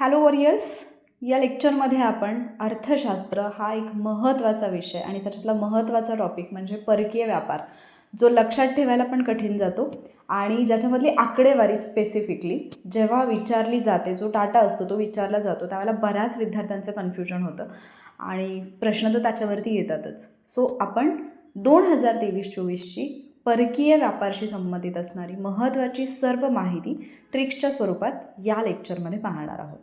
Hello warriors या लेक्चरमध्ये आपण अर्थशास्त्र हा एक महत्त्वाचा विषय आणि त्याच्यातला महत्त्वाचा टॉपिक म्हणजे परकीय व्यापार जो लक्षात ठेवायला पण कठीण जातो आणि ज्याच्यामधली आकडेवारी स्पेसिफिकली जेव्हा विचारली जाते जो टाटा असतो तो विचारला जातो त्यावेळेला बऱ्याच विद्यार्थ्यांचं कन्फ्युजन होतं आणि प्रश्न तर त्याच्यावरती येतातच. सो आपण दोन हजार तेवीस चोवीसची परकीय व्यापारशी संबंधित असणारी महत्त्वाची सर्व माहिती ट्रिक्सच्या स्वरूपात या लेक्चरमध्ये पाहणार आहोत.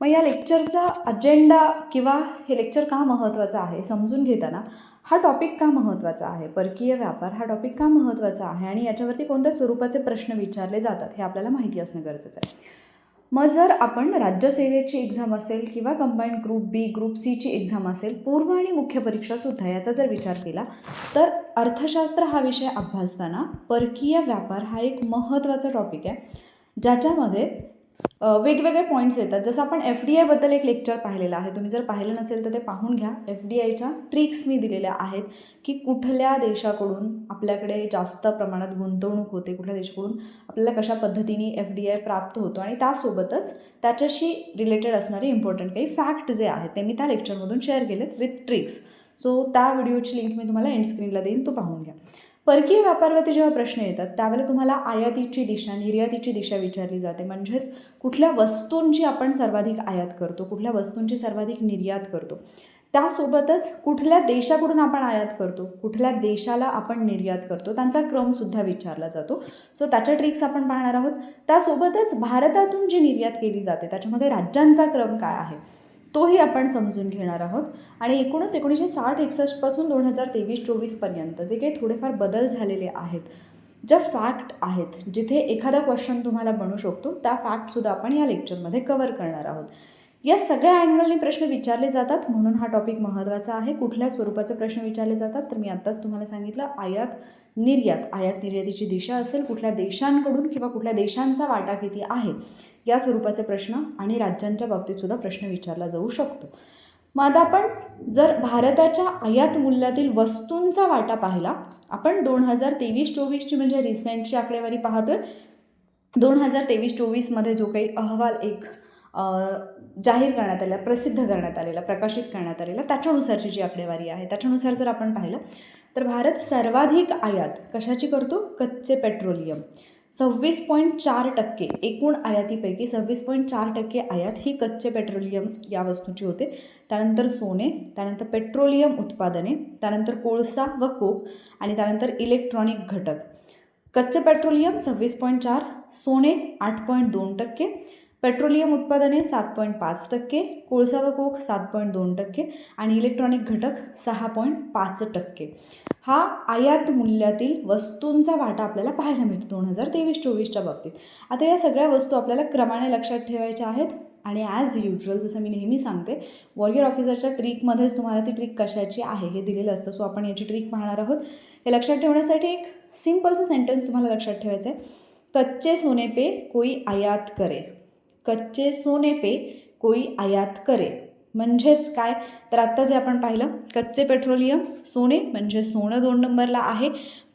मग या लेक्चरचा अजेंडा किंवा हे लेक्चर का महत्त्वाचं आहे समजून घेताना हा टॉपिक का महत्त्वाचा आहे? परकीय व्यापार हा टॉपिक का महत्त्वाचा आहे? आणि याच्यावरती कोणत्या स्वरूपाचे प्रश्न विचारले जातात हे आपल्याला माहिती असणं गरजेचं आहे. मग जर आपण राज्यसेवेची एक्झाम असेल किंवा कंबाईंड ग्रुप बी ग्रुप सीची एक्झाम असेल पूर्व आणि मुख्य परीक्षासुद्धा याचा जर विचार केला तर अर्थशास्त्र हा विषय अभ्यासताना परकीय व्यापार हा एक महत्त्वाचा टॉपिक आहे ज्याच्यामध्ये वेगवेगळे पॉईंट्स येतात. जसं आपण एफ डी आयबद्दल एक लेक्चर पाहिलेलं आहे. तुम्ही जर पाहिलं नसेल तर ते पाहून घ्या. एफ डी आयच्या ट्रिक्स मी दिलेल्या आहेत की कुठल्या देशाकडून आपल्याकडे जास्त प्रमाणात गुंतवणूक होते कुठल्या देशाकडून आपल्याला कशा पद्धतीने एफ डी आय प्राप्त होतो आणि त्यासोबतच त्याच्याशी रिलेटेड असणारे इम्पॉर्टंट काही फॅक्ट जे आहेत ते मी त्या लेक्चरमधून शेअर केलेत विथ ट्रिक्स सो त्या व्हिडिओची लिंक मी तुम्हाला एंड स्क्रीनला देईन. तो पाहून घ्या. परकीय व्यापारावरती जेव्हा प्रश्न येतात त्यावेळेला तुम्हाला आयातीची दिशा निर्यातीची दिशा विचारली जाते. म्हणजेच कुठल्या वस्तूंची आपण सर्वाधिक आयात करतो कुठल्या वस्तूंची सर्वाधिक निर्यात करतो. त्यासोबतच कुठल्या देशाकडून आपण आयात करतो कुठल्या देशाला आपण निर्यात करतो त्यांचा क्रमसुद्धा विचारला जातो. सो त्याच्या ट्रिक्स आपण पाहणार आहोत. त्यासोबतच भारतातून जी निर्यात केली जाते त्याच्यामध्ये राज्यांचा क्रम काय आहे? तोही आपण समजून घेणार आहोत. आणि एकूणच एकोणीसशे साठ एकसष्टपासून दोन हजार तेवीस चोवीसपर्यंत जे काही थोडेफार बदल झालेले आहेत ज्या फॅक्ट आहेत जिथे एखादा क्वेश्चन तुम्हाला बनू शकतो त्या फॅक्टसुद्धा आपण या लेक्चरमध्ये कवर करणार आहोत. या सगळ्या अँगलने प्रश्न विचारले जातात म्हणून हा टॉपिक महत्त्वाचा आहे. कुठल्या स्वरूपाचे प्रश्न विचारले जातात? तर मी आत्ताच तुम्हाला सांगितलं आयात निर्यात. आयात निर्यातीची दिशा असेल कुठल्या देशांकडून किंवा कुठल्या देशांचा वाटा किती आहे? या स्वरूपाचे प्रश्न आणि राज्यांच्या बाबतीतसुद्धा प्रश्न विचारला जाऊ शकतो. मग आता आपण जर भारताच्या आयात मूल्यातील वस्तूंचा वाटा पाहिला आपण दोन हजार तेवीस चोवीसची म्हणजे रिसेंटची आकडेवारी पाहतोय. दोन हजार तेवीस चोवीसमध्ये जो काही अहवाल एक जाहीर करण्यात आलेला प्रसिद्ध करण्यात आलेला प्रकाशित करण्यात आलेला त्याच्यानुसारची जी आकडेवारी आहे त्याच्यानुसार जर आपण पाहिलं तर भारत सर्वाधिक आयात कशाची करतो? कच्चे पेट्रोलियम. सव्वीस पॉईंट चार टक्के एकूण आयातीपैकी सव्वीस पॉईंट चार टक्के आयात ही कच्चे पेट्रोलियम या वस्तूची होते. त्यानंतर सोने त्यानंतर पेट्रोलियम उत्पादने त्यानंतर कोळसा व कोक आणि त्यानंतर इलेक्ट्रॉनिक घटक. कच्चे पेट्रोलियम सव्वीस पॉईंट चार सोने आठ पॉईंट दोन टक्के पेट्रोलियम उत्पादने सात पॉईंट पाच टक्के कोळसा व कोक सात पॉईंट दोन टक्के आणि इलेक्ट्रॉनिक घटक सहा पॉईंट पाच टक्के. हा आयात मूल्यातील वस्तूंचा वाटा आपल्याला पाहायला मिळतो दोन हजार तेवीस चोवीसच्या बाबतीत. आता या सगळ्या वस्तू आपल्याला क्रमाने लक्षात ठेवायच्या आहेत आणि ॲज युजल जसं मी नेहमी सांगते वॉरियर ऑफिसरच्या ट्रिकमध्येच तुम्हाला ती ट्रिक कशाची आहे हे दिलेलं असतं. सो आपण याची ट्रिक पाहणार आहोत. हे लक्षात ठेवण्यासाठी एक सिम्पलचं सेंटेन्स तुम्हाला लक्षात ठेवायचं आहे कच्चे सोने पे कोई आयात करे. कच्चे सोने पे कोई आयात करे. म्हणजेच काय? तर आत्ता जे आपण पाहिलं कच्चे पेट्रोलियम सोने म्हणजे सोनं दोन नंबरला आहे.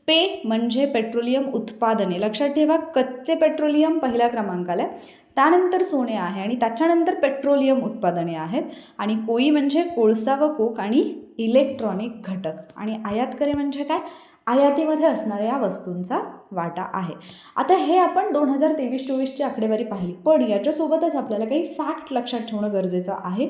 पे म्हणजे पेट्रोलियम उत्पादने. लक्षात ठेवा कच्चे पेट्रोलियम पहिल्या क्रमांकाला आहे. त्यानंतर सोने आहे आणि त्याच्यानंतर पेट्रोलियम उत्पादने आहेत. आणि कोई म्हणजे कोळसा व कोक आणि इलेक्ट्रॉनिक घटक. आणि आयात करे म्हणजे काय? आयातीमध्ये असणाऱ्या या वस्तूंचा वाटा आहे. आता हे आपण दोन हजार तेवीस चोवीसची आकडेवारी पाहिली. पण याच्यासोबतच आपल्याला काही फॅक्ट लक्षात ठेवणं गरजेचं आहे.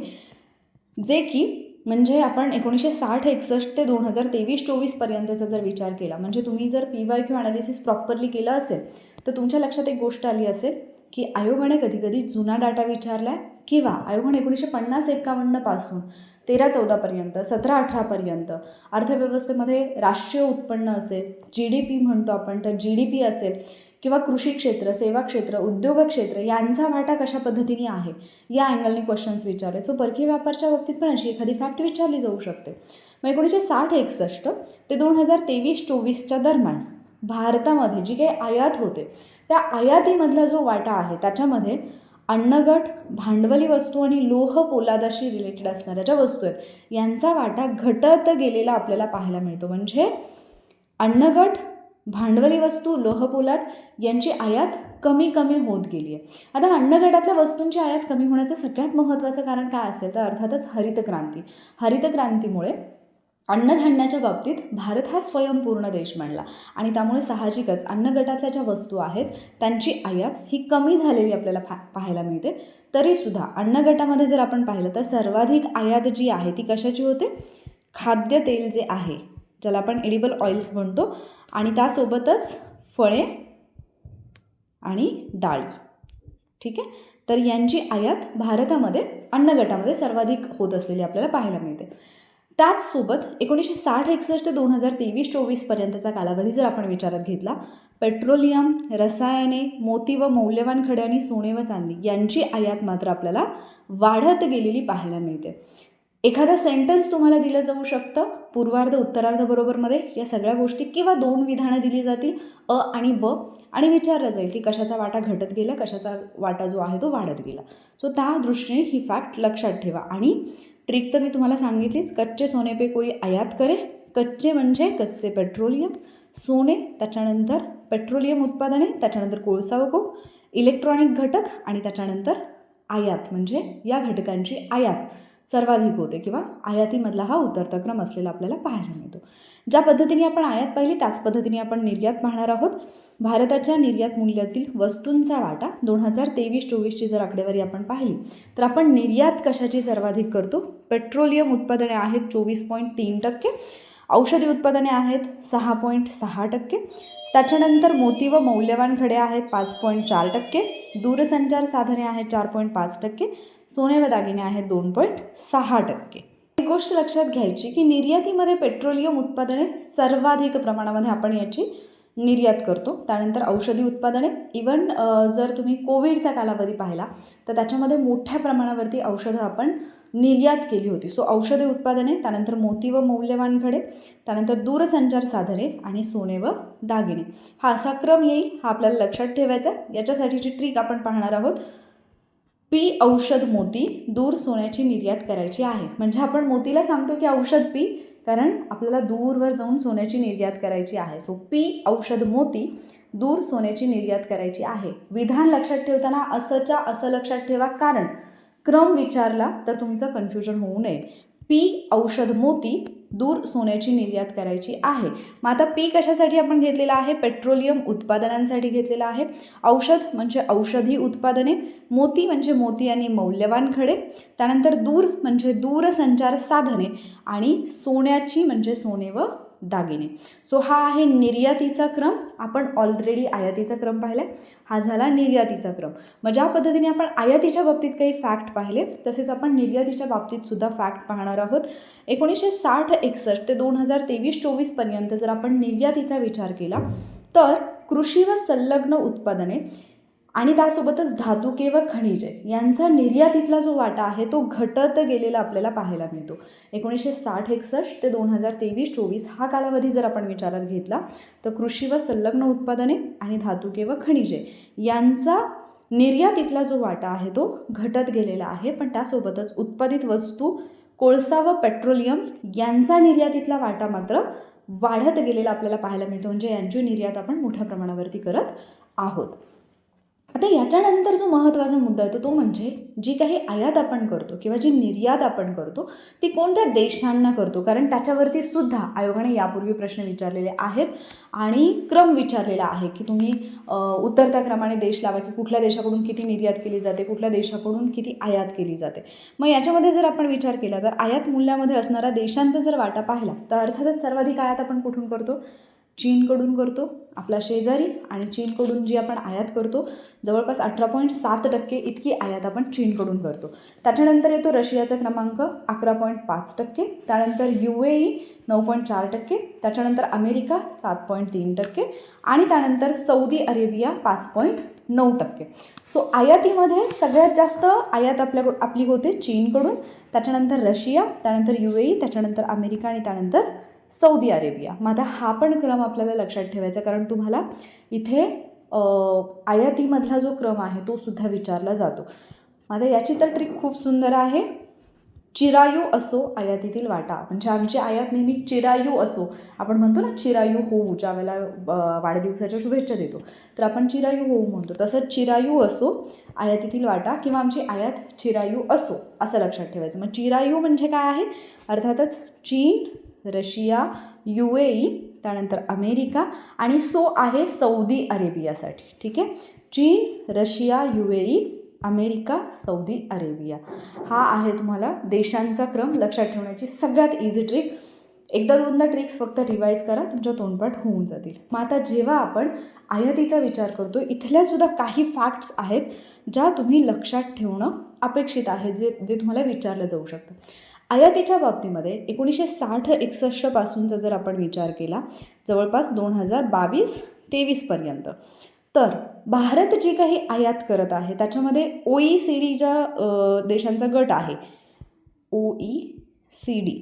जे की म्हणजे आपण एकोणीसशे साठ एकसष्ट ते दोन हजार तेवीस चोवीसपर्यंतचा जर विचार केला म्हणजे तुम्ही जर P Y Q analysis properly केलं असेल तर तुमच्या लक्षात एक गोष्ट आली असेल की आयोगाने कधीकधी जुना डाटा विचारला आहे किंवा आयोगाने एकोणीसशे पन्नास एकावन्नपासून तेरा चौदापर्यंत सतरा अठरापर्यंत अर्थव्यवस्थेमध्ये राष्ट्रीय उत्पन्न असेल जी डी पी म्हणतो आपण तर जी डी पी असेल किंवा कृषी क्षेत्र सेवा क्षेत्र उद्योग क्षेत्र यांचा वाटा कशा पद्धतीने आहे? या अँगलने क्वेश्चन्स विचारले. सो परकीय व्यापारच्या बाबतीत पण अशी एखादी फॅक्ट विचारली जाऊ शकते. मग एकोणीसशे साठ एकसष्ट ते दोन हजार तेवीस चोवीसच्या दरम्यान भारतामध्ये जी काही आयात होते त्या आयातीमधला जो वाटा आहे त्याच्यामध्ये अन्नगट भांडवली वस्तू आणि लोह पोलादाशी रिलेटेड असणाऱ्या ज्या वस्तू आहेत यांचा वाटा घटत गेलेला आपल्याला पाहायला मिळतो. म्हणजे अन्नगट भांडवली वस्तू लोहपोलाद यांची आयात कमी कमी होत गेली आहे. आता अन्नगटातल्या वस्तूंची आयात कमी होण्याचं सगळ्यात महत्त्वाचं कारण काय असेल? तर अर्थातच हरित क्रांती हरित क्रांतीमुळे अन्नधान्याच्या बाबतीत भारत हा स्वयंपूर्ण देश म्हणला आणि त्यामुळे साहजिकच अन्नगटातल्या ज्या वस्तू आहेत त्यांची आयात ही कमी झालेली आपल्याला पा पाहायला मिळते. तरीसुद्धा अन्न गटामध्ये जर आपण पाहिलं तर सर्वाधिक आयात जी आहे ती कशाची होते? खाद्यतेल जे आहे ज्याला आपण एडिबल ऑइल्स म्हणतो. आणि त्यासोबतच फळे आणि डाळी. ठीक आहे? तर यांची आयात भारतामध्ये अन्न गटामध्ये सर्वाधिक होत असलेली आपल्याला पाहायला मिळते. त्याचसोबत एकोणीसशे साठ एकसष्ट ते दोन हजार तेवीस चोवीसपर्यंतचा कालावधी जर आपण विचारात घेतला पेट्रोलियम रसायने मोती व मौल्यवान खडे आणि सोने व चांदी यांची आयात मात्र आपल्याला वाढत गेलेली पाहायला मिळते. एखादा सेंटेन्स तुम्हाला दिलं जाऊ शकतं. पूर्वार्ध उत्तरार्ध बरोबरमध्ये या सगळ्या गोष्टी किंवा दोन विधानं दिली जातील अ आणि ब आणि विचारलं जाईल की कशाचा वाटा घटत गेला कशाचा वाटा जो आहे तो वाढत गेला. सो त्या दृष्टीने ही फॅक्ट लक्षात ठेवा. आणि ट्रिक तर मी तुम्हाला सांगितलीच कच्चे सोने पे कोई आयात करे कच्चे म्हणजे कच्चे पेट्रोलियम. सोने त्याच्यानंतर पेट्रोलियम उत्पादने त्याच्यानंतर कोळसा व कोक इलेक्ट्रॉनिक घटक आणि त्याच्यानंतर आयात म्हणजे या घटकांची आयात. सर्वाधिक होते किंवा आयातीमधला हा उतरता क्रम असलेला आपल्याला पाहायला मिळतो. ज्या पद्धतीने आपण आयात पाहिली त्याच पद्धतीने आपण निर्यात पाहणार आहोत. भारताच्या निर्यात मूल्यातील वस्तूंचा वाटा दोन हजार तेवीस चोवीसची जर आकडेवारी आपण पाहिली तर आपण निर्यात कशाची सर्वाधिक करतो? पेट्रोलियम उत्पादने आहेत चोवीस पॉईंट तीन टक्के औषधी उत्पादने आहेत सहा पॉईंट सहा टक्के त्याच्यानंतर मोती व मौल्यवान खडे आहेत पाच पॉईंट चार टक्के दूरसंचार साधने आहेत चार पॉईंट पाच टक्के सोने व दागिने आहेत दोन पॉईंट सहा टक्के. एक गोष्ट लक्षात घ्यायची की निर्यातीमध्ये पेट्रोलियम उत्पादने सर्वाधिक प्रमाणामध्ये आपण याची निर्यात करतो. त्यानंतर औषधी उत्पादने. इवन जर तुम्ही कोविडचा कालावधी पाहिला तर त्याच्यामध्ये मोठ्या प्रमाणावरती औषधं आपण निर्यात केली होती. सो औषधी उत्पादने त्यानंतर मोती व मौल्यवान घडे त्यानंतर दूरसंचार साधने आणि सोने व दागिने. हा असा क्रम येईल हा आपल्याला लक्षात ठेवायचा आहे. याच्यासाठीची ट्रिक आपण पाहणार आहोत. पी औषध मोती दूर सोन्याची निर्यात करायची आहे. म्हणजे आपण मोतीला सांगतो की औषध पी कारण आपल्याला दूरवर जाऊन सोन्याची निर्यात करायची आहे. सो पी औषध मोती दूर सोन्याची निर्यात करायची आहे. विधान लक्षात ठेवताना असंच्या असं लक्षात ठेवा कारण क्रम विचारला तर तुमचं कन्फ्युजन होऊ नये. पी औषध मोती दूर सोन्याची निर्यात करायची आहे. मग आता पी कशासाठी आपण घेतलेला आहे? पेट्रोलियम उत्पादनांसाठी घेतलेला आहे. औषध म्हणजे औषधी उत्पादने मोती म्हणजे मोती आणि मौल्यवान खडे त्यानंतर दूर म्हणजे दूरसंचार साधने आणि सोन्याची म्हणजे सोने व दागिने. सो हा आहे निर्यातीचा क्रम. आपण ऑलरेडी आयातीचा क्रम पाहिला हा झाला निर्यातीचा क्रम. मग ज्या पद्धतीने आपण आयातीच्या बाबतीत काही फॅक्ट पाहिले तसेच आपण निर्यातीच्या बाबतीत सुद्धा फॅक्ट पाहणार आहोत. एकोणीसशे साठ एकसष्ट ते दोन हजार तेवीस चोवीसपर्यंत जर आपण निर्यातीचा विचार केला तर कृषी व संलग्न उत्पादने आणि त्यासोबतच धातुके व खनिजे यांचा निर्यातीतला जो वाटा आहे तो घटत गेलेला आपल्याला पाहायला मिळतो. एकोणीसशे साठ एकसष्ट ते दोन हजार तेवीस चोवीस हा कालावधी जर आपण विचारात घेतला तर कृषी व संलग्न उत्पादने आणि धातुके व खनिजे यांचा निर्यातीतला जो वाटा आहे तो घटत गेलेला आहे. पण त्यासोबतच उत्पादित वस्तू कोळसा व पेट्रोलियम यांचा निर्यातीतला वाटा मात्र वाढत गेलेला आपल्याला पाहायला मिळतो. म्हणजे यांची निर्यात आपण मोठ्या प्रमाणावरती करत आहोत. आता याच्यानंतर जो महत्त्वाचा मुद्दा येतो तो म्हणजे जी काही आयात आपण करतो किंवा जी निर्यात आपण करतो ती कोणत्या देशांना करतो? कारण त्याच्यावरती सुद्धा आयोगाने यापूर्वी प्रश्न विचारलेले आहेत आणि क्रम विचारलेला आहे की तुम्ही उतरत्या क्रमाने देश लावा की कुठल्या देशाकडून किती निर्यात केली जाते कुठल्या देशाकडून किती आयात केली जाते? मग याच्यामध्ये जर आपण विचार केला तर आयात मूल्यामध्ये असणारा देशांचा जर वाटा पाहिला तर अर्थातच सर्वाधिक आयात आपण कुठून करतो? चीनकडून करतो आपला शेजारी आणि चीनकडून जी आपण आयात करतो जवळपास अठरा पॉईंट सात टक्के इतकी आयात आपण चीनकडून करतो. त्याच्यानंतर येतो रशियाचा क्रमांक अकरा पॉईंट पाच टक्के. त्यानंतर यू ए ई नऊ पॉईंट चार टक्के. त्याच्यानंतर अमेरिका सात पॉईंट तीन टक्के. आणि त्यानंतर सौदी अरेबिया पाच पॉईंट नऊ टक्के. सो आयातीमध्ये सगळ्यात जास्त आयात आपल्याकडून आपली होते चीनकडून. त्याच्यानंतर रशिया त्यानंतर यू ए ई त्याच्यानंतर अमेरिका आणि त्यानंतर सौदी अरेबिया. मग आता हा पण क्रम आपल्याला लक्षात ठेवायचा कारण तुम्हाला इथे आयातीमधला जो क्रम आहे तो सुद्धा विचारला जातो. आता याची तर ट्रिक खूप सुंदर आहे. चिरायू असो आयातीतील वाटा. म्हणजे आमची आयात नेहमी चिरायू असो आपण म्हणतो ना चिरायू होऊ ज्या वेळेला वाढदिवसाच्या शुभेच्छा देतो तर आपण चिरायू होऊ म्हणतो. तसंच चिरायू असो आयातीतील वाटा किंवा आमची आयात चिरायू असो असं लक्षात ठेवायचं. मग चिरायू म्हणजे काय आहे? अर्थातच चीन रशिया यू ए ई त्यानंतर अमेरिका आणि सो आहे सौदी अरेबियासाठी. ठीक आहे? चीन Russia U A E America Saudi Arabia. हा आहे तुम्हाला देशांचा क्रम. लक्षात ठेवण्याची सगळ्यात इझी ट्रिक एकदा दोनदा ट्रिक्स फक्त रिवाईज करा तुमच्या तोंडपाठ होऊन जातील. मग आता जेव्हा आपण आयातीचा विचार करतो इथल्यासुद्धा काही फॅक्ट्स आहेत ज्या तुम्ही लक्षात ठेवणं अपेक्षित आहे जे जे तुम्हाला विचारलं जाऊ शकतं. आयातीच्या बाबतीमध्ये एकोणीसशे साठ एकसष्टपासूनचा जर आपण विचार केला जवळपास दोन हजार बावीस तेवीसपर्यंत तर भारत जी काही आयात करत आहे त्याच्यामध्ये ओ ई सी डी ज्या देशांचा गट आहे. O E C D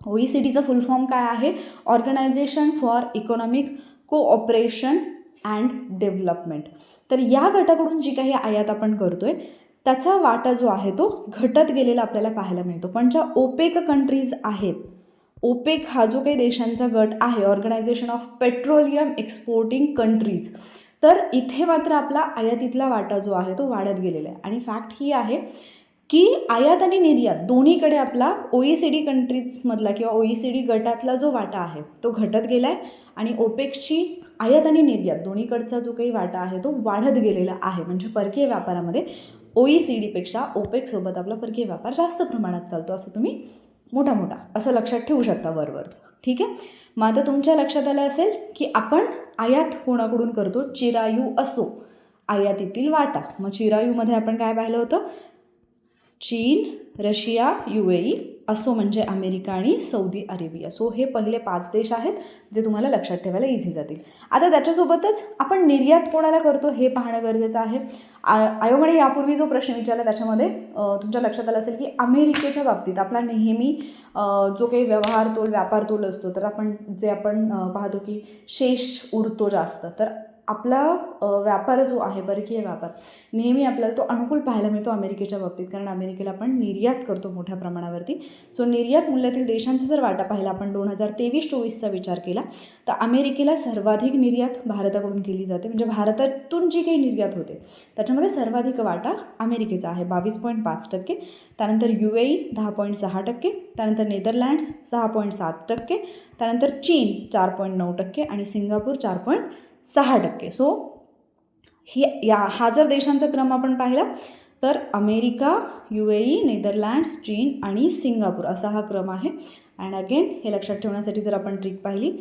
O E C डीचा फुल फॉर्म काय आहे? Organisation for economic cooperation and development. तर या गटाकडून जी काही आयात आपण करतोय त्याचा वाटा जो आहे तो घटत गेलेला आपल्याला पाहायला मिळतो. पण ज्या ओपेक कंट्रीज आहेत ओपेक हा जो काही देशांचा गट आहे organisation of petroleum exporting countries तर इथे मात्र आपला आयातीतला वाटा जो आहे तो वाढत गेलेला आहे. आणि फॅक्ट ही आहे की आयात आणि निर्यात दोन्हीकडे आपला ओ ई सी डी कंट्रीजमधला किंवा ओ ई सी डी गटातला जो वाटा आहे तो घटत गेला आहे आणि ओपेकची आयात आणि निर्यात दोन्हीकडचा जो काही वाटा आहे तो वाढत गेलेला आहे. म्हणजे परकीय व्यापारामध्ये ओ ई सी डीपेक्षा ओपेकसोबत आपला परकीय व्यापार जास्त प्रमाणात चालतो असं तुम्ही मोठा मोठा असं लक्षात ठेवू शकता वरवरचं. ठीक आहे? मग आता तुमच्या लक्षात आलं असेल की आपण आयात कोणाकडून करतो? चिरायू असो. आयातीतील वाटा. मग चिरायूमध्ये आपण काय पाहिलं होतं? चीन रशिया यू ए ई असो म्हणजे अमेरिका आणि सौदी अरेबिया. सो हे पहिले पाच देश आहेत जे तुम्हाला लक्षात ठेवायला इझी जातील. आता त्याच्यासोबतच आपण निर्यात कोणाला करतो हे पाहणं गरजेचं आहे. आ आयोगाने यापूर्वी जो प्रश्न विचारला त्याच्यामध्ये तुमच्या लक्षात आलं असेल की अमेरिकेच्या बाबतीत आपला नेहमी जो काही व्यवहार तोल व्यापार तोल असतो तर आपण जे आपण पाहतो की शेष उरतो जास्त तर आपला व्यापार जो आहे परकीय व्यापार नेहमी आपल्याला तो अनुकूल पाहायला मिळतो अमेरिकेच्या बाबतीत. कारण अमेरिकेला आपण निर्यात करतो मोठ्या प्रमाणावरती. सो निर्यात मूल्यातील देशांचा जर वाटा पाहिला आपण दोन हजार तेवीस चोवीसचा विचार केला तर अमेरिकेला सर्वाधिक निर्यात भारताकडून केली जाते. म्हणजे भारतातून जी काही निर्यात होते त्याच्यामध्ये सर्वाधिक वाटा अमेरिकेचा आहे. बावीस पॉईंट पाच टक्के त्यानंतर यू ए ई दहा पॉईंट सहा टक्के त्यानंतर नेदरलँड्स सहा पॉईंट सात टक्के त्यानंतर चीन चार पॉईंट नऊ टक्के आणि सिंगापूर चार पॉईंट सहा टक्के. सो ही या हा जर देशांचा क्रम आपण पाहिला तर America U A E Netherlands चीन आणि सिंगापूर असा हा क्रम आहे. अँड अगेन हे लक्षात ठेवण्यासाठी जर आपण ट्रिक पाहिली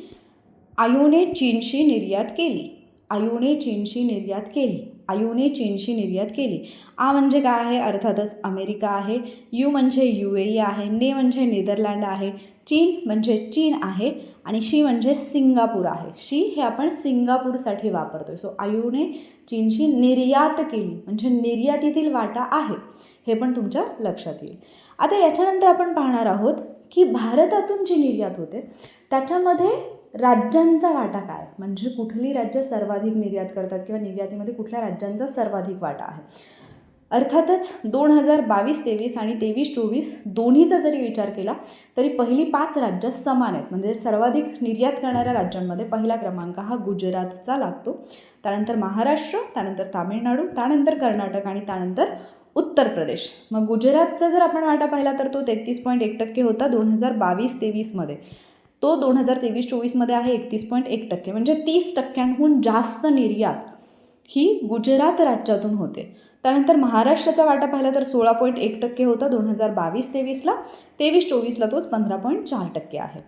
आयोने चीनशी निर्यात केली. आयोने चीनशी निर्यात केली. आयूने चीनशी निर्यात केली. आ म्हणजे काय आहे? अर्थातच अमेरिका आहे. यू म्हणजे यू ए ई आहे. ने म्हणजे नेदरलँड आहे. चीन म्हणजे चीन आहे. आणि शी म्हणजे सिंगापूर आहे. शी हे आपण सिंगापूरसाठी वापरतो सो आयूने चीनशी निर्यात केली. म्हणजे निर्यातीतील वाटा आहे. हे पण तुमच्या लक्षात येईल. आता याच्यानंतर आपण पाहणार आहोत की भारतातून जी निर्यात होते त्याच्यामध्ये राज्यांचा वाटा काय? म्हणजे कुठली राज्य सर्वाधिक निर्यात करतात किंवा निर्यातीमध्ये कुठल्या राज्यांचा सर्वाधिक वाटा आहे? अर्थातच दोन हजार बावीस तेवीस आणि तेवीस चोवीस दोन्हीचा जरी विचार केला तरी पहिली पाच राज्य समान आहेत. म्हणजे सर्वाधिक निर्यात करणाऱ्या राज्यांमध्ये पहिला क्रमांक हा गुजरातचा लागतो. त्यानंतर महाराष्ट्र त्यानंतर तामिळनाडू त्यानंतर कर्नाटक आणि त्यानंतर उत्तर प्रदेश. मग गुजरातचा जर आपण वाटा पाहिला तर तो तेहतीस पॉईंट एक टक्के होता दोन हजार बावीस तेवीसमध्ये. तो दोन हजार तेवीस चोवीसमध्ये आहे एकतीस पॉईंट एक टक्के. म्हणजे तीस टक्क्यांहून जास्त निर्यात ही गुजरात राज्यातून होते. त्यानंतर महाराष्ट्राचा वाटा पाहिला तर सोळा पॉईंट एक टक्के होता दोन हजार बावीस तेवीसला. तेवीस चोवीसला तोच पंधरा पॉईंट चार टक्के आहे.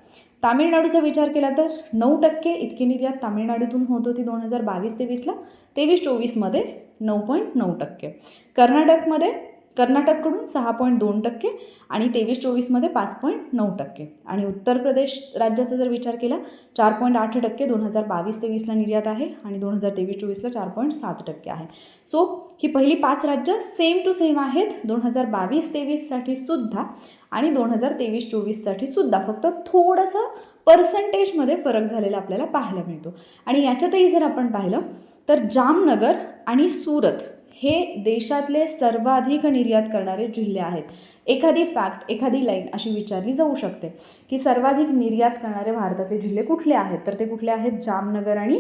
तामिळनाडूचा विचार केला तर नऊ टक्के इतकी निर्यात तामिळनाडूतून होत होती दोन हजार बावीस तेवीसला. तेवीस चोवीसमध्ये नऊ पॉईंट नऊ टक्के. कर्नाटकमध्ये कर्नाटककडून सहा पॉईंट दोन टक्के आणि तेवीस चोवीसमध्ये पाच पॉईंट नऊ टक्के. आणि उत्तर प्रदेश राज्याचा जर विचार केला चार पॉईंट आठ टक्के दोन हजार बावीस तेवीसला निर्यात आहे आणि दोन हजार तेवीस चोवीसला चार पॉईंट सात टक्के आहे. सो ही पहिली पाच राज्य सेम टू सेम आहेत. दोन हजार बावीस तेवीससाठी सुद्धा आणि दोन हजार तेवीस चोवीससाठी सुद्धा. फक्त थोडंसं पर्सेंटेजमध्ये फरक झालेला आपल्याला पाहायला मिळतो. आणि याच्यातही जर आपण पाहिलं तर जामनगर आणि सुरत हे देशातले सर्वाधिक निर्यात करणारे जिल्हे आहेत. एखादी फॅक्ट एखादी लाईन अशी विचारली जाऊ शकते की सर्वाधिक निर्यात करणारे भारतातले जिल्हे कुठले आहेत? तर ते कुठले आहेत? जामनगर आणि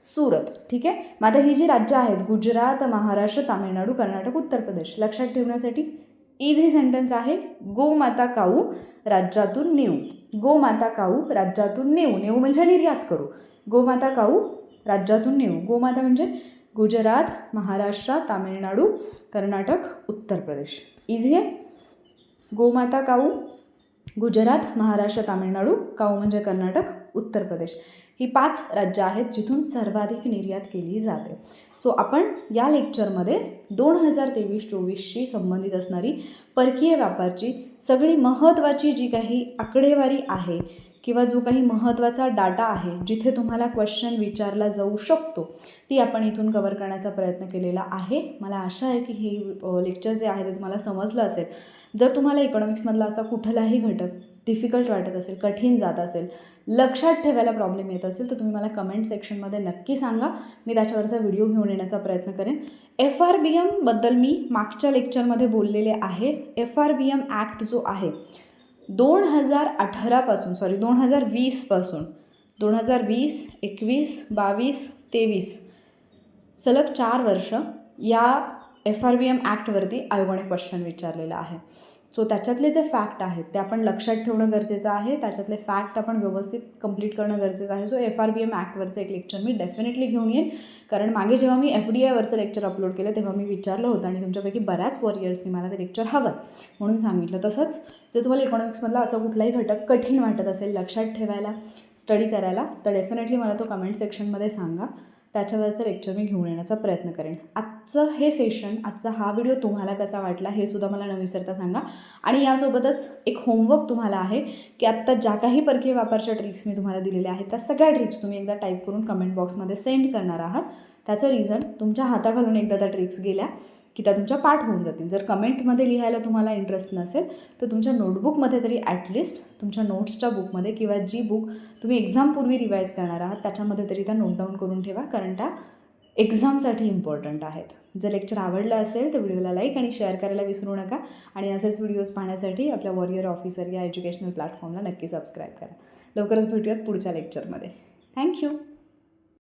सुरत. ठीक आहे? मग आता ही जी राज्य आहेत गुजरात महाराष्ट्र तामिळनाडू कर्नाटक उत्तर प्रदेश लक्षात ठेवण्यासाठी इझी सेंटेन्स आहे गोमाता काऊ राज्यातून नेऊ. गोमाता काऊ राज्यातून नेऊ. नेऊ म्हणजे निर्यात करू. गोमाता काऊ राज्यातून नेऊ. गोमाता म्हणजे गुजरात महाराष्ट्र तामिळनाडू कर्नाटक उत्तर प्रदेश. इझी आहे गोमाता काऊ गुजरात महाराष्ट्र तामिळनाडू काऊ म्हणजे कर्नाटक उत्तर प्रदेश. ही पाच राज्यं आहेत जिथून सर्वाधिक निर्यात केली जाते. सो आपण या लेक्चरमध्ये दोन हजार तेवीस चोवीसशी संबंधित असणारी परकीय व्यापारची सगळी महत्त्वाची जी काही आकडेवारी आहे किंवा जो काही महत्त्वाचा डाटा आहे जिथे तुम्हाला क्वेश्चन विचारला जाऊ शकतो ती आपण इथून कवर करण्याचा प्रयत्न केलेला आहे. मला आशा आहे की हे लेक्चर जे आहे ते तुम्हाला समजलं असेल. जर तुम्हाला इकॉनॉमिक्समधला असा कुठलाही घटक डिफिकल्ट वाटत असेल कठीण जात असेल लक्षात ठेवायला प्रॉब्लेम येत असेल तर तुम्ही मला कमेंट सेक्शनमध्ये नक्की सांगा. मी त्याच्यावरचा व्हिडिओ घेऊन येण्याचा प्रयत्न करेन. एफ आर बी एमबद्दल मी मागच्या लेक्चरमध्ये बोललेले आहे. F R B M act जो आहे दोन हजार अठरापासून सॉरी दोन हजार वीसपासून दोन हजार वीस एकवीस बावीस तेवीस सलग चार वर्ष या एफ आर बी एम ॲक्टवरती आयोगाने क्वेश्चन विचारलेला आहे. सो त्याच्यातले जे फॅक्ट आहेत ते आपण लक्षात ठेवणं गरजेचं आहे. त्याच्यातले फॅक्ट आपण व्यवस्थित कंप्लीट करणं गरजेचं आहे. So F R B M ॲक्टवरचं एक लेक्चर मी डेफिनेटली घेऊन येईन. कारण मागे जेव्हा मी एफ डी आयवरचं लेक्चर अपलोड केलं तेव्हा मी विचारलं होतं आणि तुमच्यापैकी बऱ्याच वॉरियर्सनी मला ते लेक्चर हवं. म्हणून सांगितलं तसंच. जर तुम्हाला इकॉनॉमिक्समधला असा कुठलाही घटक कठीण वाटत असेल लक्षात ठेवायला स्टडी करायला तर डेफिनेटली मला तो कमेंट सेक्शनमध्ये सांगा. त्याच्यावरचं लेक्चर मी घेऊन येण्याचा प्रयत्न करेन. आजचं हे सेशन आजचा हा व्हिडिओ तुम्हाला कसा वाटला हे सुद्धा मला न विसरता सांगा. आणि यासोबतच एक होमवर्क तुम्हाला आहे की आत्ता ज्या काही परकीय व्यापारच्या ट्रिक्स मी तुम्हाला दिलेल्या आहेत त्या सगळ्या ट्रिक्स तुम्ही एकदा टाईप करून कमेंट बॉक्समध्ये सेंड करणार आहात. त्याचं रिझन तुमच्या हाताखालून एकदा त्या ट्रिक्स गेल्या. की त्या तुमच्या पाठ होऊन जातील. जर कमेंटमध्ये लिहायला तुम्हाला इंटरेस्ट नसेल तर तुमच्या नोटबुकमध्ये तरी ॲटलिस्ट तुमच्या नोट्सच्या बुकमध्ये किंवा जी बुक तुम्ही एक्झामपूर्वी रिवाईज करणार आहात त्याच्यामध्ये तरी त्या नोट डाऊन करून ठेवा कारण त्या एक्झामसाठी इम्पॉर्टंट आहेत. जर लेक्चर आवडलं असेल तर व्हिडिओला लाईक आणि शेअर करायला विसरू नका. आणि असेच व्हिडिओज पाहण्यासाठी आपल्या वॉरियर ऑफिसर या एज्युकेशनल प्लॅटफॉर्मला नक्की सबस्क्राईब करा. लवकरच भेटूयात पुढच्या लेक्चरमध्ये थँक्यू